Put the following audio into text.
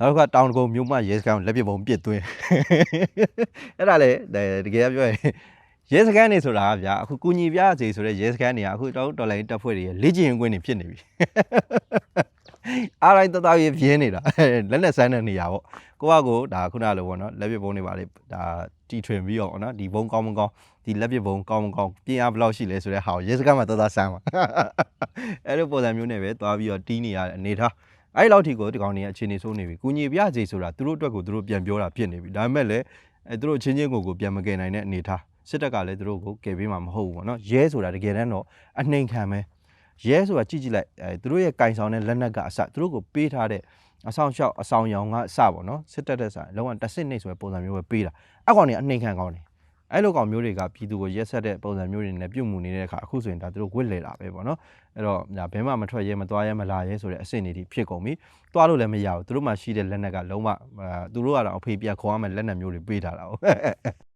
နောက်ကတောင်တကုံမြို့မရဲစခန်းကိုလက်ပစ်ပုံပစ်သွင်းအဲ့ဒါလေတကယ်ပြောရင်ရဲစခန်းနေဆိုတာကဗျာအခုကုညီပြစီဆိုတဲ့ရဲစခန်းတွေကအခုတောင်းတော်လိုင်းတပ်ဖွဲ့တွေရဲ့လေ့ကျင့်ခွင့်တွေဖြစ်နေပြီအားတိုင်းတသားရေးပြင်းနေတာလက်နဲ့ဆန်းတဲ့နေရာပေါ့ကိုကကိုဒါခုနလိုပေါ့နော်လက်ပစ်ပုံတွေပါလေဒါတီထွင်ပြီးတော့နော်ဒီဘုံကောင်းမကောင်းဒီလက်ပစ်ဘုံကောင်းမကောင်းပြင်းအားဘယ်လောက်ရှိလဲဆိုတဲ့ဟာကိုရဲစခန်းမှာတသားဆန်းပါအဲ့လိုပုံစံမျိုးနဲ့ပဲသွားပြီးတော့တီးနေရတဲ့အနေထား အဲ့လောက်ထိကိုဒီကောင်တွေအခြေအနေဆိုးနေပြီ။ကုညီပြစီဆိုတာသူတို့အတွက်ကိုသူတို့ပြန်ပြောတာဖြစ်နေပြီ။ဒါပေမဲ့လည်းအဲသူတို့ချင်းချင်းကိုယ်ကိုပြန်မကယ်နိုင်တဲ့အနေထား။စစ်တပ်ကလည်းသူတို့ကိုကယ်ပေးမှာမဟုတ်ဘူးပေါ့နော်။ရဲဆိုတာတကယ်တမ်းတော့အနှိမ်ခံပဲ။ရဲဆိုတာကြည့်ကြည့်လိုက်အဲသူတို့ရဲ့ကင်ဆောင်တဲ့လက်နက်ကအစသူတို့ကိုပေးထားတဲ့အဆောင်ရှောက်အဆောင်ရောင်ကအစပေါ့နော်။စစ်တပ်တဲ့ဆိုင်လုံးဝတစ်စစ်နှိပ်ဆိုတဲ့ပုံစံမျိုးပဲပေးတာ။အကောင်တွေအနှိမ်ခံကောင်းတယ်။ အဲ့လိုကောင်မျိုးတွေကပြည်သူကိုရက်ဆက်တဲ့ပုံစံမျိုးတွေနဲ့ပြုတ်မှုနေတဲ့အခါအခုဆိုရင်ဒါသူတို့ဝစ်လေတာပဲပေါ့နော်။အဲ့တော့ဒါဘဲမှမထွက်ရဲမသွားရဲမလာရဲဆိုတဲ့အဆင့်တွေထိဖြစ်ကုန်ပြီ။သွားလို့လည်းမရဘူးသူတို့မှရှိတဲ့လက်နက်ကလုံးဝအာသူတို့ကတော့အဖေပြန်ခေါ်ရမယ်လက်နက်မျိုးတွေပေးထားတာဟုတ်